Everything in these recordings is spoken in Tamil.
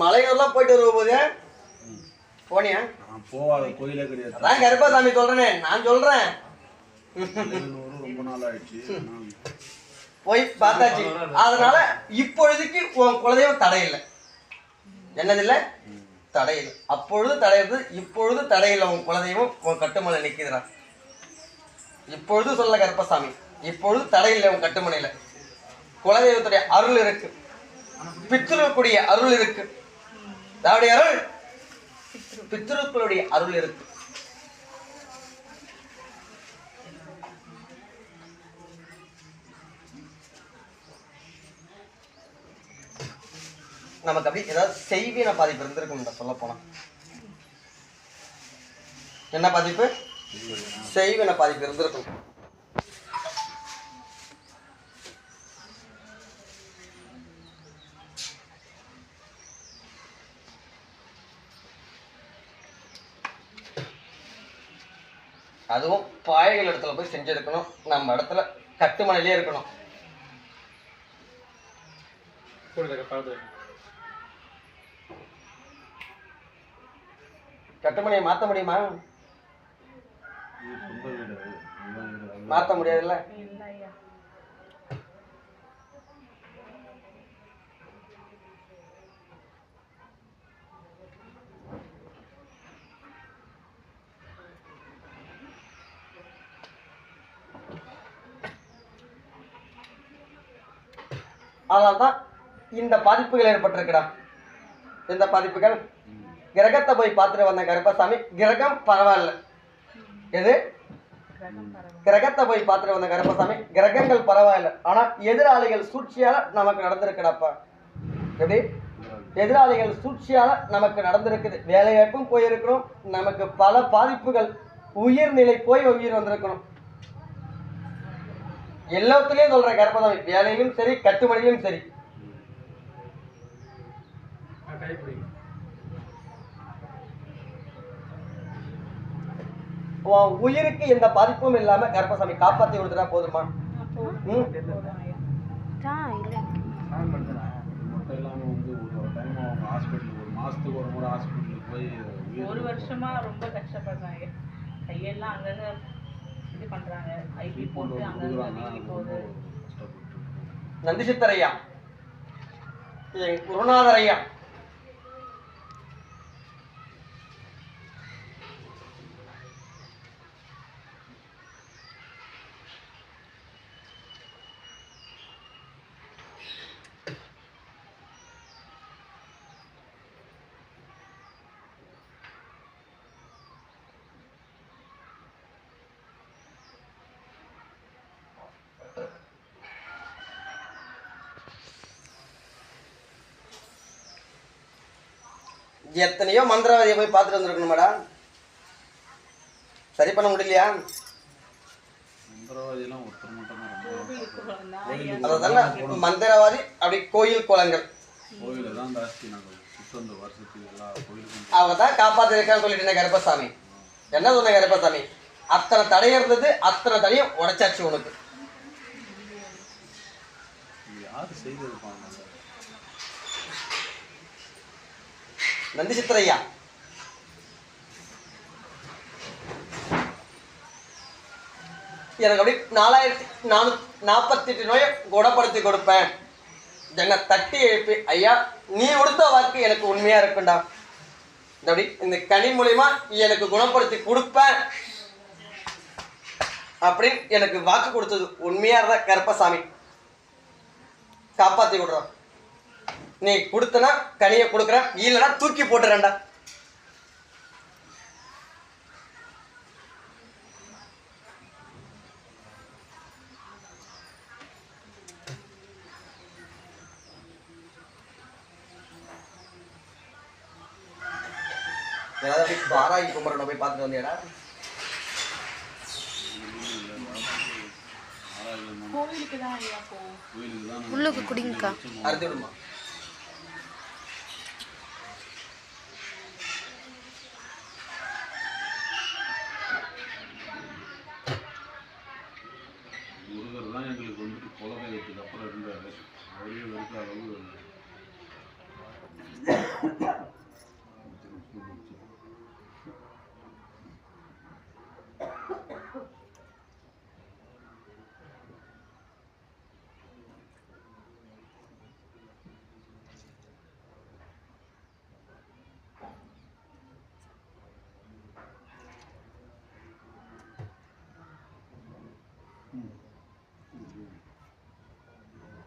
மலையூர்லாம் போயிட்டு வருவ போது? போனியா? நான் போகாத கோயிலே கிடையாது. அதான் கருப்பாசாமி சொல்றேனே நான் சொல்றேன். ரொம்ப நாள் ஆயிடுச்சு போய் பார்த்தாச்சு. அதனால இப்பொழுதுக்கு உன் குலதெய்வம் தடையில்லை. என்னதில்லை? தடையில்லை. அப்பொழுது தடையிறது இப்பொழுது தடையில்லை உன் குலதெய்வம் உன் கட்டுமலை நிற்குதுடா இப்பொழுது சொல்ல கருப்பசாமி இப்பொழுது தடையில்லை உன் கட்டுமனையில. குலதெய்வத்துடைய அருள் இருக்கு. பித்ருக்குடைய அருள் இருக்கு. யாருடைய அருள்? பித்ருக்களுடைய அருள் இருக்கு. நமக்கு அப்படி ஏதாவது செய்வின பாதிப்பு இருந்திருக்கும் சொல்ல போனா. என்ன பாதிப்பு? செய்வின பாதிப்பு இருந்திருக்கும். அதுவும் பாயகள் இடத்துல போய் செஞ்சிருக்கணும். நம்ம இடத்துல கட்டுமனையிலே இருக்கணும். கட்டுமனையை மாத்த முடியுமா? இது சொந்த அதனால தான் இந்த பாதிப்புகள் ஏற்பட்டிருக்குடா. இந்த பாதிப்புகள். கிரகத்தை போய் பார்த்துட்டு வந்த கருப்பசாமி. கிரகம் பரவாயில்ல. எது? கிரகத்தை போய் பார்த்துட்டு வந்த கருப்பசாமி. கிரகங்கள் பரவாயில்ல. ஆனா எதிராளிகள் சூழ்ச்சியால நமக்கு நடந்திருக்குடாப்பா. எப்படி? எதிராளிகள் சூழ்ச்சியால நமக்கு நடந்திருக்குது. வேலைவாய்ப்பும் போயிருக்கணும். நமக்கு பல பாதிப்புகள். உயிர்நிலை போய் உயிர் வந்திருக்கணும். எல்லாத்துலயும் சொல்றேன் கருப்பசாமி வேலையிலும் சரி கட்டுமணியிலும் சரி. உயிருக்கு எந்த பாதிப்பும் இல்லாம கருப்பசாமி காப்பாத்தி கொடுத்துட்டா போதுமா? ஒரு வருஷமா ரொம்ப கஷ்டப்படுறாங்க. கையெல்லாம் அங்கங்க இது பண்றாங்க. ஐபி கொண்டு போட்டு அது போகுது ரொம்ப கஷ்டப்பட்டு எத்தனையோ மந்திரவாதியை போய் பார்த்துட்டு வந்திருக்கணும் மேடம். சரி பண்ண முடியலையா? அதான மந்திரவாதி அப்படி கோயில் குளங்கள் கோயிலுக்கும் அவங்க தான் காப்பாத்திருக்கான்னு சொல்லிட்டு கருப்பசாமி. என்ன சொன்ன கருப்பசாமி? அத்தனை தடை இருந்தது அத்தனை தடையும் உடைச்சாச்சு உனக்கு. யார் செய்திருப்பாங்க? நந்தி சித்தரையா? எனக்கு அப்படி நாலாயிரத்தி நானூ நாற்பத்தி எட்டு நோயை குணப்படுத்தி கொடுப்பேன். என்னை தட்டி எழுப்பி ஐயா நீ கொடுத்த வாக்கு எனக்கு உண்மையாக இருக்குண்டா இந்த அப்படி இந்த கனி மூலியமா எனக்கு குணப்படுத்தி கொடுப்பேன். அப்படின்னு எனக்கு வாக்கு கொடுத்தது உண்மையாக இருந்தால் கருப்பசாமி. காப்பாற்றி விடுறோம் நீ கொடுத்தனா கனியை கொடுக்குறேன் இல்லைன்னா தூக்கி போட்டுறேன்டா. ஏதாவது பாராயி குமரனை போய் பார்த்துட்டு வந்தியாடா. உள்ளுக்கு குடிங்கக்கா. அறுத்து விடுமா?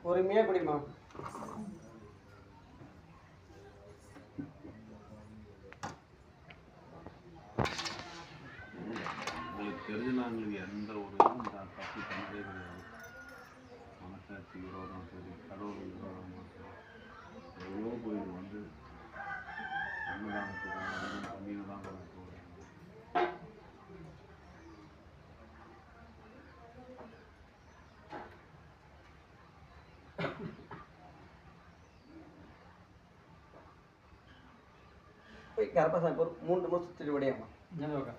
பொறுமையா குடிமா உங்களுக்கு தெரிஞ்சு நாங்களுக்கு எந்த ஒரு இதுவும் தப்பு பண்ணதே கிடையாது. மனசாட்சி விரோதம் சரி கடவுள் விரோதமாக எவ்வளோ கோயில் வந்து அன்னதானத்துக்கு பண்ணின்னு தான் போய் கரப்பசாமி ஒரு மூன்று மாதம் சுற்றிட்டு விடையாமா ஜனவக்கா